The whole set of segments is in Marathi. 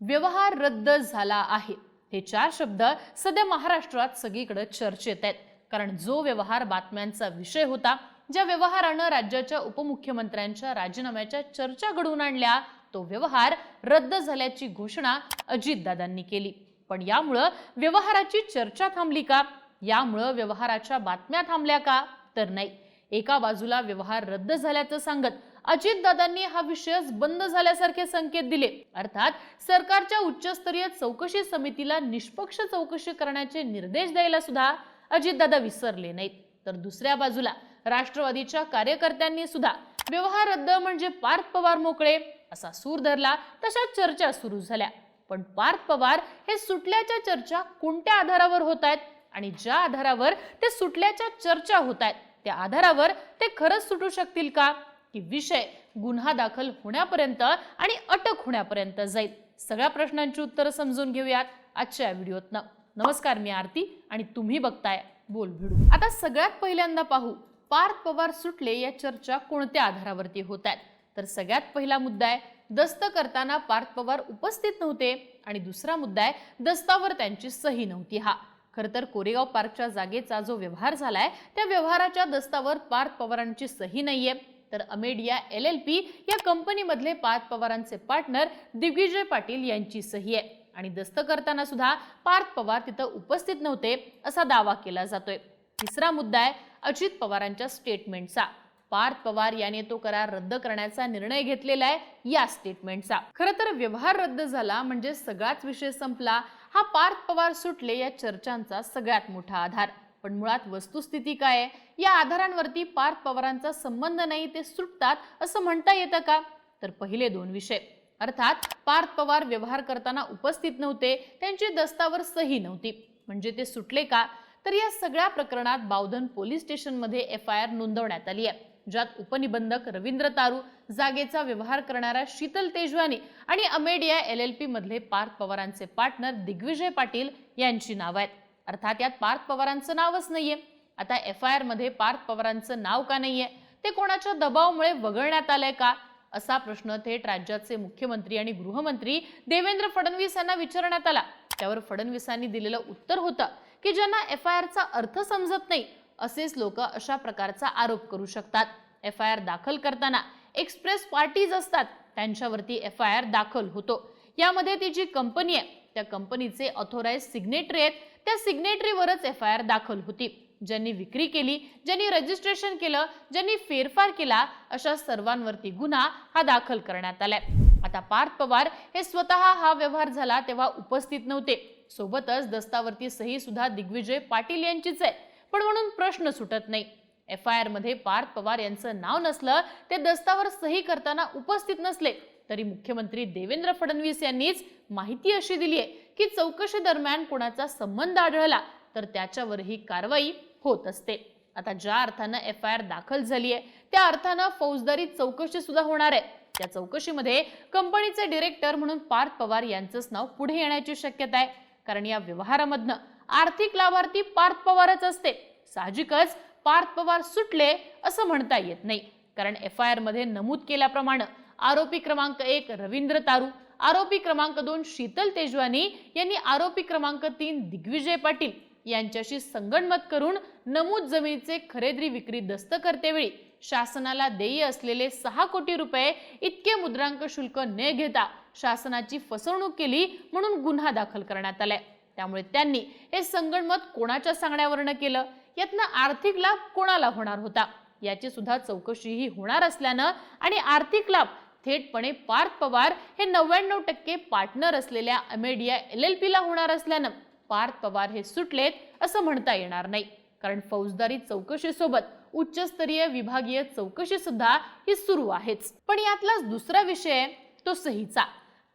व्यवहार रद्द झाला आहे. हे चार शब्द सध्या महाराष्ट्रात सगळीकडे चर्चेत आहेत. कारण जो व्यवहार बातम्यांचा विषय होता ज्या व्यवहारानं राज्याच्या उपमुख्यमंत्र्यांच्या राजीनाम्याच्या चर्चा घडवून आणल्या तो व्यवहार रद्द झाल्याची घोषणा अजितदादांनी केली. पण यामुळं व्यवहाराची चर्चा थांबली का? यामुळं व्यवहाराच्या बातम्या थांबल्या का? तर नाही. एका बाजूला व्यवहार रद्द झाल्याचं सांगत अजितदादांनी हा विषयच बंद झाल्यासारखे संकेत दिले. अर्थात सरकारच्या उच्चस्तरीय चौकशी समितीला निष्पक्ष चौकशी करण्याचे निर्देश द्यायला सुद्धा अजितदादा विसरले नाहीत. तर दुसऱ्या बाजूला राष्ट्रवादीच्या कार्यकर्त्यांनी सुद्धा व्यवहार रद्द म्हणजे पार्थ पवार मोकळे असा सूर धरला तशा चर्चा सुरू झाल्या. पण पार्थ पवार हे सुटल्याच्या चर्चा कोणत्या आधारावर होत आहेत आणि ज्या आधारावर ते सुटल्याच्या चर्चा होत आहेत त्या आधारावर ते खरंच सुटू शकतील का? की विषय गुन्हा दाखल होण्यापर्यंत आणि अटक होण्यापर्यंत जाईल. सगळ्या प्रश्नांची उत्तरं समजून घेऊयात आजच्या व्हिडिओतनं. नमस्कार मी आरती आणि तुम्ही बघताय बोल भिडू. आता सगळ्यात पहिल्यांदा पाहू पार्थ पवार सुटले या चर्चा कोणत्या आधारावरती होत आहेत तर सगळ्यात पहिला मुद्दा आहे दस्त करताना पार्थ पवार उपस्थित नव्हते आणि दुसरा मुद्दा आहे दस्तावर त्यांची सही नव्हती. हा खरं तर कोरेगाव पार्कच्या जागेचा जो व्यवहार झालाय त्या व्यवहाराच्या दस्तावर पार्थ पवारांची सही नाहीये. तर अमेडिया एल एल पी या कंपनीमधले पार्थ पवारांचे पार्टनर दिग्विजय पाटील यांची सही आहे. आणि दस्त करताना सुद्धा पार्थ पवार तिथं उपस्थित नव्हते असा दावा केला जातोय. तिसरा मुद्दा आहे अजित पवारांच्या स्टेटमेंटचा पार्थ पवार याने तो करार रद्द करण्याचा निर्णय घेतलेला आहे या स्टेटमेंटचा खरं तर व्यवहार रद्द झाला म्हणजे सगळाच विषय संपला. हा पार्थ पवार सुटले या चर्चांचा सगळ्यात मोठा आधार. पण मुळात वस्तुस्थिती काय आहे? या आधारांवरती पार्थ पवारांचा संबंध नाही ते सुटतात असं म्हणता येतं का? तर पहिले दोन विषय. अर्थात पार्थ पवार व्यवहार करताना उपस्थित नव्हते त्यांची दस्तावर सही नव्हती. म्हणजे ते सुटले का? तर या सगळ्या प्रकरणात बावधन पोलीस स्टेशनमध्ये एफ आय आर नोंदवण्यात आली आहे ज्यात उपनिबंधक रवींद्र तारू जागेचा व्यवहार करणारा शीतल तेजवानी आणि अमेडिया एल एल पी मधले पार्थ पवारांचे पार्टनर दिग्विजय पाटील यांची नावं आहेत. अर्थात यात पार्थ पवारांचं नावच नाहीये. आता एफ आय आरमध्ये पार्थ पवारांचं नाव का नाहीये? ते कोणाच्या दबावामुळे वगळण्यात आलंय का? असा प्रश्न थेट राज्याचे मुख्यमंत्री आणि गृहमंत्री देवेंद्र फडणवीस यांना विचारण्यात आला. त्यावर फडणवीसांनी दिलेलं उत्तर होतं की ज्यांना एफ आय आरचा अर्थ समजत नाही असेच लोक अशा प्रकारचा आरोप करू शकतात. एफ आय आर दाखल करताना एक्सप्रेस पार्टीज असतात त्यांच्यावरती एफ आय आर दाखल होतो. यामध्ये ती जी कंपनी आहे त्या कंपनीचे ऑथोराइज सिग्नेटरी आहेत. त्या सिग्नेटरीवरच एफ आय आर दाखल होती. ज्यांनी विक्री केली ज्यांनी रजिस्ट्रेशन केलं ज्यांनी फेरफार केला अशा सर्वांवरती गुन्हा हा दाखल करण्यात आलाय. आता पार्थ पवार हे स्वतः हा व्यवहार झाला तेव्हा उपस्थित नव्हते. सोबतच दस्तावरती सही सुद्धा दिग्विजय पाटील यांचीच आहे. पण म्हणून प्रश्न सुटत नाही. एफ आय आरमध्ये पार्थ पवार यांचं नाव नसलं ते दस्तावर सही करताना उपस्थित नसले. तरी मुख्यमंत्री देवेंद्र फडणवीस यांनीच माहिती अशी दिली आहे की चौकशी दरम्यान कोणाचा संबंध आढळला तर त्याच्यावरही कारवाई होत असते. आता ज्या अर्थानं एफ आय आर दाखल झाली आहे त्या अर्थानं फौजदारी चौकशी सुद्धा होणार आहे. त्या चौकशीमध्ये कंपनीचे डिरेक्टर म्हणून पार्थ पवार यांचंच नाव पुढे येण्याची शक्यता आहे. कारण या व्यवहारामधनं आर्थिक लाभार्थी पार्थ पवारच असते. साहजिकच पार्थ पवार सुटले असं म्हणता येत नाही. कारण एफ आय आरमध्ये नमूद केल्याप्रमाणे आरोपी क्रमांक एक रवींद्र तारू आरोपी क्रमांक दोन शीतल तेजवानी यांनी आरोपी क्रमांक तीन दिग्विजय पाटील यांच्याशी संगणमत करून नमूद जमिनीचे खरेदी विक्री दस्त करतेवेळी शासनाला देय असलेले सहा कोटी रुपये इतके मुद्रांक शुल्क न घेता शासनाची फसवणूक केली म्हणून गुन्हा दाखल करण्यात आलाय. त्यामुळे त्यांनी हे संगणमत कोणाच्या सांगण्यावरनं केलं? यातनं आर्थिक लाभ कोणाला होणार होता? याची सुद्धा चौकशीही होणार असल्यानं आणि आर्थिक लाभ थेटपणे पार्थ पवार हे नव्याण्णव टक्के पार्टनर असलेल्या अमेडिया एल एल पीला होणार असल्यानं पार्थ पवार हे सुटलेत असं म्हणता येणार नाही. कारण फौजदारी चौकशीसोबत उच्चस्तरीय विभागीय चौकशी सुद्धा ही सुरू आहेच. पण यातलाच दुसरा विषय तो सहीचा.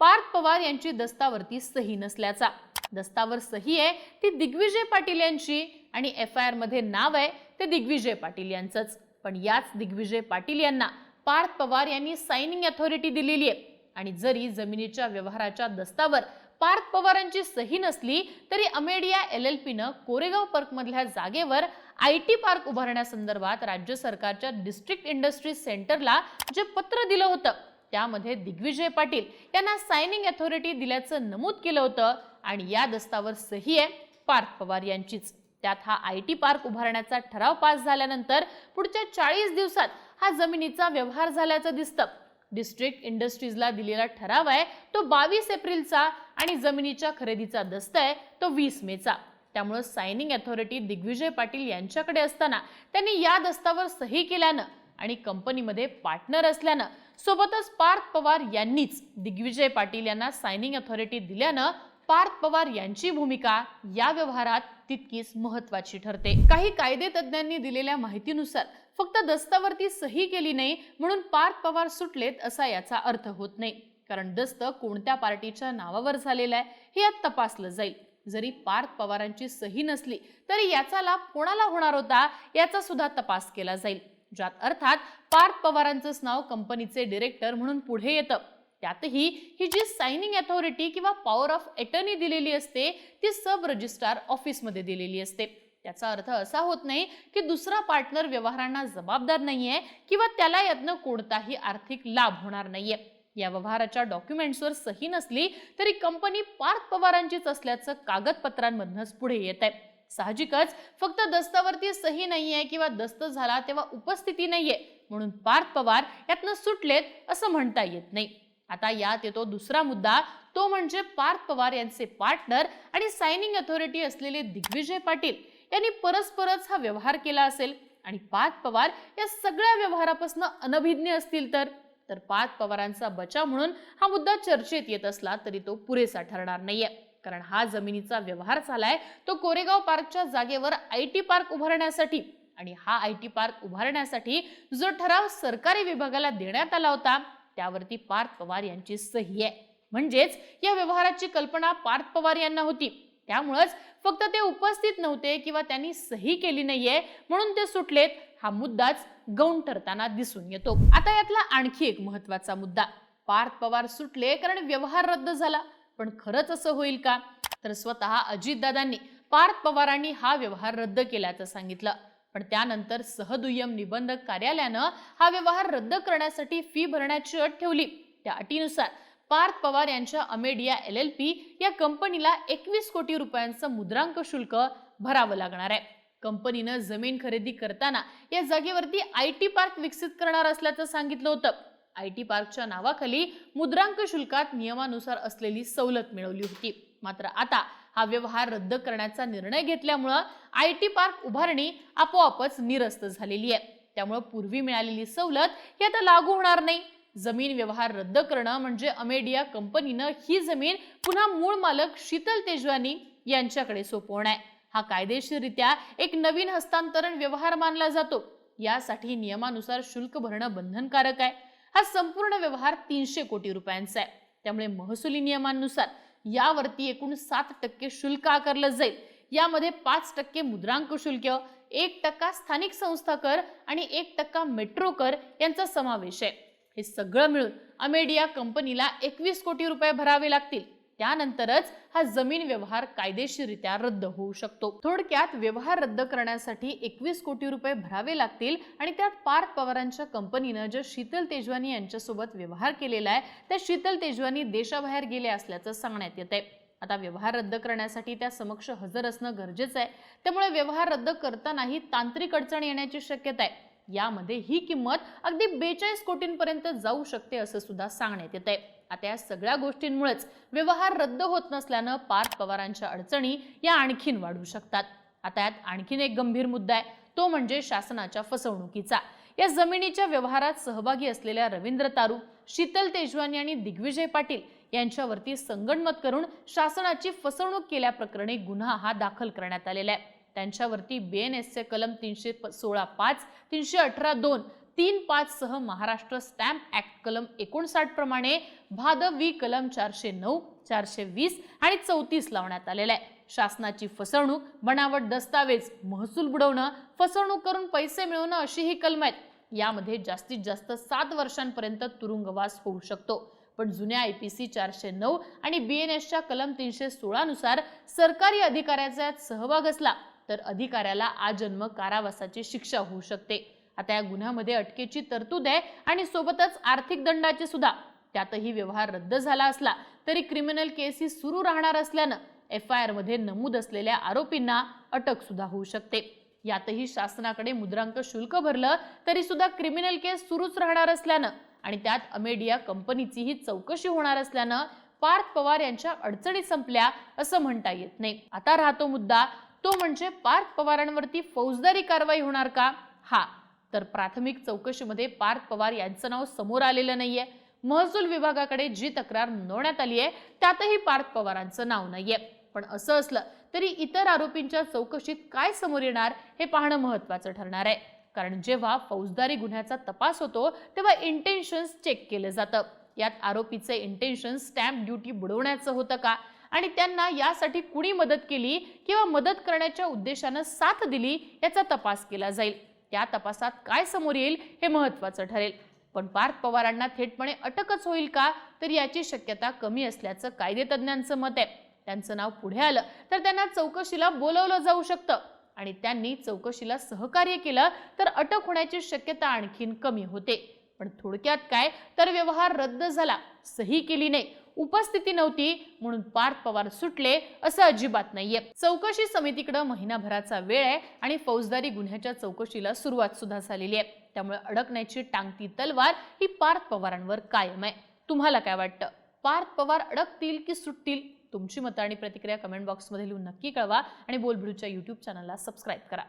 पार्थ पवार यांची दस्तावरती सही नसल्याचा. दस्तावर सही आहे ती दिग्विजय पाटील यांची आणि एफ आय आरमध्ये नाव आहे ते दिग्विजय पाटील यांचंच. पण याच दिग्विजय पाटील यांना पार्थ पवार यांनी सायनिंग अथॉरिटी दिलेली आहे. आणि जरी जमिनीच्या व्यवहाराच्या दस्तावर पार्थ पवारांची सही नसली तरी अमेडिया एल एल पीनं कोरेगाव पार्कमधल्या जागेवर आय टी पार्क उभारण्यासंदर्भात राज्य सरकारच्या डिस्ट्रिक्ट इंडस्ट्री सेंटरला जे पत्र दिलं होतं त्यामध्ये दिग्विजय पाटील यांना सायनिंग अथॉरिटी दिल्याचं नमूद केलं होतं आणि या दस्तावर सही आहे पार्थ पवार यांचीच. त्यात हा आय टी पार्क उभारण्याचा ठराव पास झाल्यानंतर पुढच्या चाळीस दिवसात हा जमिनीचा व्यवहार झाल्याचं दिसतं. डिस्ट्रिक्ट इंडस्ट्रीजला दिलेला ठराव आहे तो बावीस एप्रिलचा आणि जमिनीच्या खरेदीचा दस्त आहे तो वीस मेचा. त्यामुळं सायनिंग अथॉरिटी दिग्विजय पाटील यांच्याकडे असताना त्यांनी या दस्तावर सही केल्यानं आणि कंपनीमध्ये पार्टनर असल्यानं सोबतच पार्थ पवार यांनीच दिग्विजय पाटील यांना सायनिंग अथॉरिटी दिल्यानं पार्थ पवार यांची भूमिका या व्यवहारात तितकीच महत्वाची ठरते. काही कायदे तज्ज्ञांनी दिलेल्या माहितीनुसार फक्त दस्तावरती सही केली नाही म्हणून पार्थ पवार सुटलेत असा याचा अर्थ होत नाही. कारण दस्त कोणत्या पार्टीच्या नावावर झालेला आहे हे यात तपासलं जाईल. जरी पार्थ पवारांची सही नसली तरी याचा लाभ कोणाला होणार होता याचा सुद्धा तपास केला जाईल. ज्यात अर्थात पार्थ पवारांचंच नाव कंपनीचे डिरेक्टर म्हणून पुढे येतं. त्यातही ही जी सायनिंग अथॉरिटी किंवा पॉवर ऑफ एटर्नी दिलेली असते ती सब रजिस्ट्रार ऑफिसमध्ये दिलेली असते. त्याचा अर्थ असा होत नाही की दुसरा पार्टनर व्यवहारांना जबाबदार नाहीये किंवा त्याला यातनं कोणताही आर्थिक लाभ होणार नाहीये. या व्यवहाराच्या डॉक्युमेंट्सवर सही नसली तरी कंपनी पार्थ पवारांचीच असल्याचं कागदपत्रांमधनच पुढे येत आहे साहजिकच फक्त दस्तावरती सही नाहीये किंवा दस्त झाला तेव्हा उपस्थिती नाहीये म्हणून पार्थ पवार यातनं सुटलेत असं म्हणता येत नाही. आता यात येतो दुसरा मुद्दा तो म्हणजे पार्थ पवार यांचे पार्टनर आणि सायनिंग अथॉरिटी असलेले दिग्विजय पाटील यांनी परस्परच हा व्यवहार केला असेल. आणि पार्थ पवार या सगळ्या व्यवहारापासून अनभिज्ञ असतील तर? तर पार्थ पवारांचा बचाव म्हणून हा मुद्दा चर्चेत येत असला तरी तो पुरेसा ठरणार नाहीये. कारण हा जमिनीचा व्यवहार झालाय तो कोरेगाव पार्कच्या जागेवर आय टी पार्क उभारण्यासाठी आणि हा आय टी पार्क उभारण्यासाठी जो ठराव सरकारी विभागाला देण्यात आला होता त्यावरती पार्थ पवार यांची सही आहे. म्हणजेच या व्यवहाराची कल्पना पार्थ पवार यांना होती. त्यामुळंच फक्त ते उपस्थित नव्हते किंवा त्यांनी सही केली नाहीये म्हणून ते सुटलेत हा मुद्दाच गौण ठरताना दिसून येतो. आता यातला आणखी एक महत्त्वाचा मुद्दा. पार्थ पवार सुटले कारण व्यवहार रद्द झाला. पण खरंच असं होईल का? तर स्वतः अजितदादांनी पार्थ पवारांनी हा व्यवहार रद्द केल्याचं सांगितलं. पण त्यानंतर सहदुय्यम निबंधक कार्यालयानं हा व्यवहार रद्द करण्यासाठी फी भरण्याची अट ठेवली. त्या अटीनुसार पार्थ पवार यांच्या अमेडिया एल एल पी या कंपनीला एकवीस कोटी रुपयांचं मुद्रांक शुल्क भरावं लागणार आहे. कंपनीनं जमीन खरेदी करताना या जागेवरती आय टी पार्क विकसित करणार असल्याचं सांगितलं होतं. आय टी पार्कच्या नावाखाली मुद्रांक शुल्कात नियमानुसार असलेली सवलत मिळवली होती. मात्र आता हा व्यवहार रद्द करण्याचा निर्णय घेतल्यामुळं आय टी पार्क उभारणी आपोआपच निरस्त झालेली आहे. त्यामुळं पूर्वी मिळालेली सवलत ही आता लागू होणार नाही. जमीन व्यवहार रद्द करणं म्हणजे अमेडिया कंपनीनं ही जमीन पुन्हा मूळ मालक शीतल तेजवानी यांच्याकडे सोपवणं आहे. हा कायदेशीररित्या एक नवीन हस्तांतरण व्यवहार मानला जातो. यासाठी नियमानुसार शुल्क भरणं बंधनकारक आहे. हा संपूर्ण व्यवहार तीनशे कोटी रुपयांचा आहे. त्यामुळे महसुली नियमांनुसार यावरती एकूण सात टक्के शुल्क आकारलं जाईल. यामध्ये पाच टक्के मुद्रांक शुल्क एक टक्का स्थानिक संस्था कर आणि एक टक्का मेट्रो कर यांचा समावेश आहे. हे सगळं मिळून अमेडिया कंपनीला एकवीस कोटी रुपये भरावे लागतील. त्यानंतरच हा जमीन व्यवहार कायदेशीरित्या रद्द होऊ शकतो. थोडक्यात व्यवहार रद्द करण्यासाठी एकवीस कोटी रुपये भरावे लागतील आणि त्यात पार्थ पवारांच्या कंपनीनं जे शीतल तेजवानी यांच्यासोबत व्यवहार केलेला आहे त्या शीतल तेजवानी देशाबाहेर गेले असल्याचं सांगण्यात येत आहे आता व्यवहार रद्द करण्यासाठी त्या समक्ष हजर असणं गरजेचं आहे. त्यामुळे व्यवहार रद्द करतानाही तांत्रिक अडचण येण्याची शक्यता आहे. यामध्ये ही किंमत अगदी बेचाळीस कोटींपर्यंत जाऊ शकते असं सुद्धा सांगण्यात येत आहे आता या सगळ्या गोष्टींमुळेच व्यवहार रद्द होत नसल्यानं पार्थ पवारांच्या अडचणी या आणखीन वाढू शकतात. आता यात आणखीन एक गंभीर मुद्दा आहे. तो म्हणजे शासनाच्या फसवणुकीचा. या जमिनीच्या व्यवहारात सहभागी असलेल्या रवींद्र तारू शीतल तेजवानी आणि दिग्विजय पाटील यांच्यावरती संगणमत करून शासनाची फसवणूक केल्याप्रकरणी गुन्हा हा दाखल करण्यात आलेला आहे. त्यांच्यावरती बीएनएसचे कलम तीनशे सोळा पाच तीनशे अठरा दोन तीन पाच सह महाराष्ट्र स्टॅम्प ऍक्ट कलम एकोणसाठ प्रमाणे भादवी कलम चारशे नऊ चारशे वीस आणि चौतीस लावण्यात आलेला आहे. शासनाची फसवणूक बनावट दस्तावेज महसूल बुडवणं फसवणूक करून पैसे मिळवणं अशी ही कलम आहेत. यामध्ये जास्तीत जास्त सात वर्षांपर्यंत तुरुंगवास होऊ शकतो. पण जुन्या आय पी सी चारशे नऊ आणि बी एन एसच्या कलम तीनशे सोळानुसार सरकारी अधिकाऱ्याचा यात सहभाग असला तर अधिकाऱ्याला आजन्म कारावासाची शिक्षा होऊ शकते. आता या गुन्ह्यामध्ये अटकेची तरतूद आहे आणि सोबतच आर्थिक दंडाचे सुद्धा. त्यातही व्यवहार रद्द झाला असला तरी क्रिमिनल केस ही सुरू राहणार असल्यानं एफ आय आरमध्ये नमूद असलेल्या आरोपींना अटक सुद्धा होऊ शकते. यातही शासनाकडे मुद्रांक शुल्क भरलं तरी सुद्धा क्रिमिनल केस सुरूच राहणार असल्यानं आणि त्यात अमेडिया कंपनीचीही चौकशी होणार असल्यानं पार्थ पवार यांच्या अडचणी संपल्या असं म्हणता येत नाही. आता राहतो मुद्दा तो म्हणजे पार्थ पवारांवरती फौजदारी कारवाई होणार का? हा तर प्राथमिक चौकशीमध्ये पार्थ पवार यांचं नाव समोर आलेलं नाहीये. महसूल विभागाकडे जी तक्रार नोंदवण्यात आली आहे त्यातही पार्थ पवारांचं नाव नाहीये. पण असं असलं तरी इतर आरोपींच्या चौकशीत काय समोर येणार हे पाहणं महत्वाचं ठरणार आहे. कारण जेव्हा फौजदारी गुन्ह्याचा तपास होतो तेव्हा इंटेन्शन्स चेक केलं जातं. यात आरोपीचे इंटेन्शन स्टॅम्प ड्युटी बुडवण्याचं होतं का? आणि त्यांना यासाठी कुणी मदत केली किंवा मदत करण्याच्या उद्देशानं साथ दिली याचा तपास केला जाईल. त्या तपासात काय समोर येईल हे महत्वाचं ठरेल. पण पार्थ पवारांना थेटपणे अटकच होईल का? तर याची शक्यता कमी असल्याचं कायदेतज्ञांचं मत आहे. त्यांचं नाव पुढे आलं तर त्यांना चौकशीला बोलवलं जाऊ शकतं. आणि त्यांनी चौकशीला सहकार्य केलं तर अटक होण्याची शक्यता आणखीन कमी होते. पण थोडक्यात काय? तर व्यवहार रद्द झाला. सही केली नाही. उपस्थिती नव्हती म्हणून पार्थ पवार सुटले असं अजिबात नाहीये. चौकशी समितीकडे महिनाभराचा वेळ आहे आणि फौजदारी गुन्ह्याच्या चौकशीला सुरुवात सुद्धा झालेली आहे. त्यामुळे अडकण्याची टांगती तलवार ही पार्थ पवारांवर कायम आहे. तुम्हाला काय वाटतं? पार्थ पवार अडकतील की सुटतील? तुमची मतं आणि प्रतिक्रिया कमेंट बॉक्समध्ये लिहून नक्की कळवा आणि बोलबिडूच्या युट्यूब चॅनलला सबस्क्राईब करा.